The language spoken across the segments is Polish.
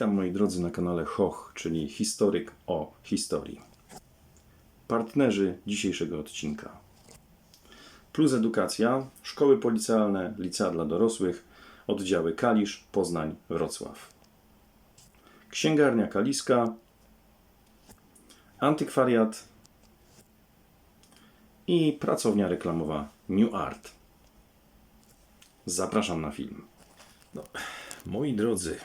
Witam moi drodzy na kanale HOH, czyli historyk o historii. Partnerzy dzisiejszego odcinka. Plus Edukacja, szkoły policjalne, licea dla dorosłych, oddziały Kalisz, Poznań, Wrocław. Księgarnia Kaliska, antykwariat i pracownia reklamowa New Art. Zapraszam na film. No, moi drodzy,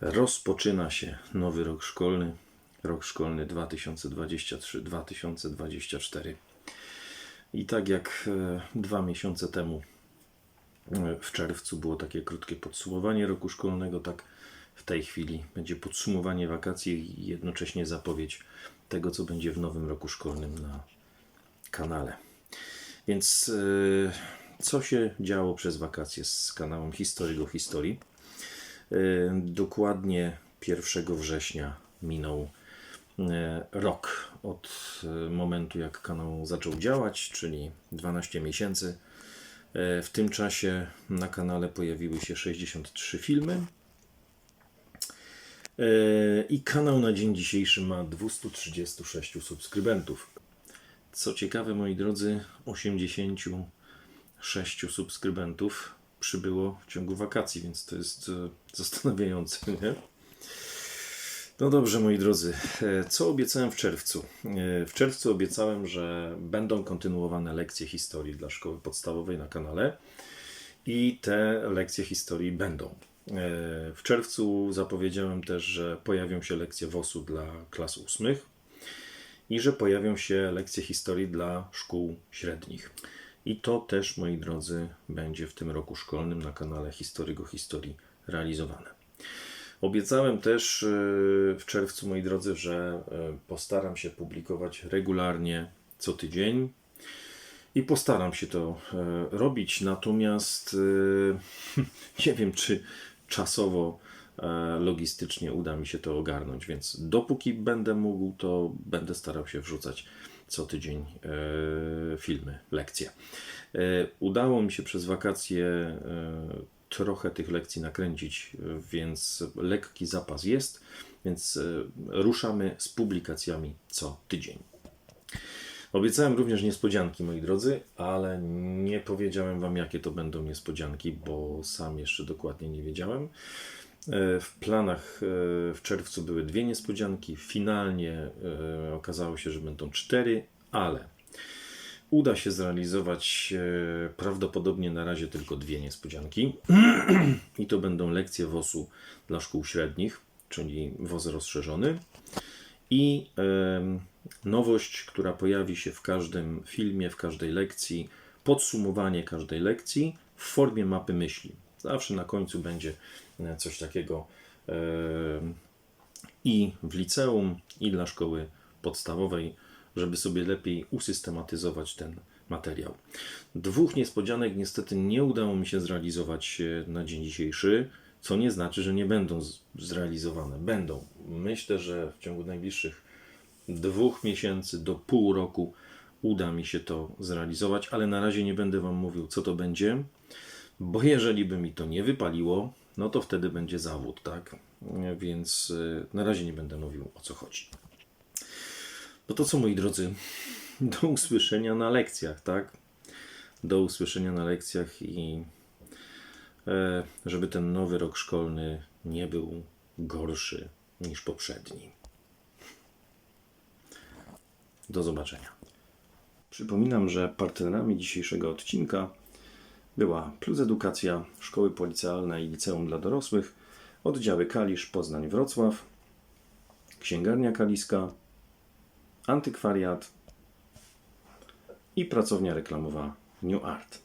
rozpoczyna się nowy rok szkolny, rok szkolny 2023-2024. I tak jak e, dwa miesiące temu, e, w czerwcu, było takie krótkie podsumowanie roku szkolnego, tak w tej chwili będzie podsumowanie wakacji i jednocześnie zapowiedź tego, co będzie w nowym roku szkolnym na kanale. Więc e, co się działo przez wakacje z kanałem Historygo Historii? E, Dokładnie 1 września minął e, rok od e, momentu, jak kanał zaczął działać, czyli 12 miesięcy. W tym czasie na kanale pojawiły się 63 filmy. I kanał na dzień dzisiejszy ma 236 subskrybentów. Co ciekawe, moi drodzy, 86 subskrybentów przybyło w ciągu wakacji, więc to jest e, zastanawiające. Nie? No dobrze, moi drodzy, e, co obiecałem w czerwcu? E, W czerwcu obiecałem, że będą kontynuowane lekcje historii dla szkoły podstawowej na kanale i te lekcje historii będą. W czerwcu zapowiedziałem też, że pojawią się lekcje WOS-u dla klas ósmych i że pojawią się lekcje historii dla szkół średnich. I to też, moi drodzy, będzie w tym roku szkolnym na kanale Historygo Historii realizowane. Obiecałem też e, w czerwcu, moi drodzy, że e, postaram się publikować regularnie co tydzień i postaram się to e, robić. Natomiast nie wiem, czy czasowo, logistycznie uda mi się to ogarnąć, więc dopóki będę mógł, to będę starał się wrzucać co tydzień e, filmy, lekcje. E, Udało mi się przez wakacje e, trochę tych lekcji nakręcić, e, więc lekki zapas jest, więc e, ruszamy z publikacjami co tydzień. Obiecałem również niespodzianki, moi drodzy, ale nie powiedziałem Wam, jakie to będą niespodzianki, bo sam jeszcze dokładnie nie wiedziałem. E, W planach e, w czerwcu były dwie niespodzianki. Finalnie e, okazało się, że będą cztery, ale uda się zrealizować prawdopodobnie na razie tylko dwie niespodzianki. I to będą lekcje WOS-u dla szkół średnich, czyli WOS rozszerzony. I nowość, która pojawi się w każdym filmie, w każdej lekcji, podsumowanie każdej lekcji w formie mapy myśli. Zawsze na końcu będzie e, coś takiego em, i w liceum, i dla szkoły podstawowej, żeby sobie lepiej usystematyzować ten materiał. Dwóch niespodzianek niestety nie udało mi się zrealizować e, na dzień dzisiejszy, co nie znaczy, że nie będą zrealizowane. Będą. Myślę, że w ciągu najbliższych dwóch miesięcy do pół roku uda mi się to zrealizować, ale na razie nie będę Wam mówił, co to będzie, bo jeżeli by mi to nie wypaliło, no to wtedy będzie zawód, tak? Więc e, na razie nie będę mówił, o co chodzi. No to co, moi drodzy, do usłyszenia na lekcjach, tak? Do usłyszenia na lekcjach i e, żeby ten nowy rok szkolny nie był gorszy niż poprzedni. Do zobaczenia. Przypominam, że partnerami dzisiejszego odcinka była Plus Edukacja, Szkoły Policjalne i Liceum dla Dorosłych, oddziały Kalisz, Poznań, Wrocław, Księgarnia Kaliska, Antykwariat i pracownia reklamowa New Art.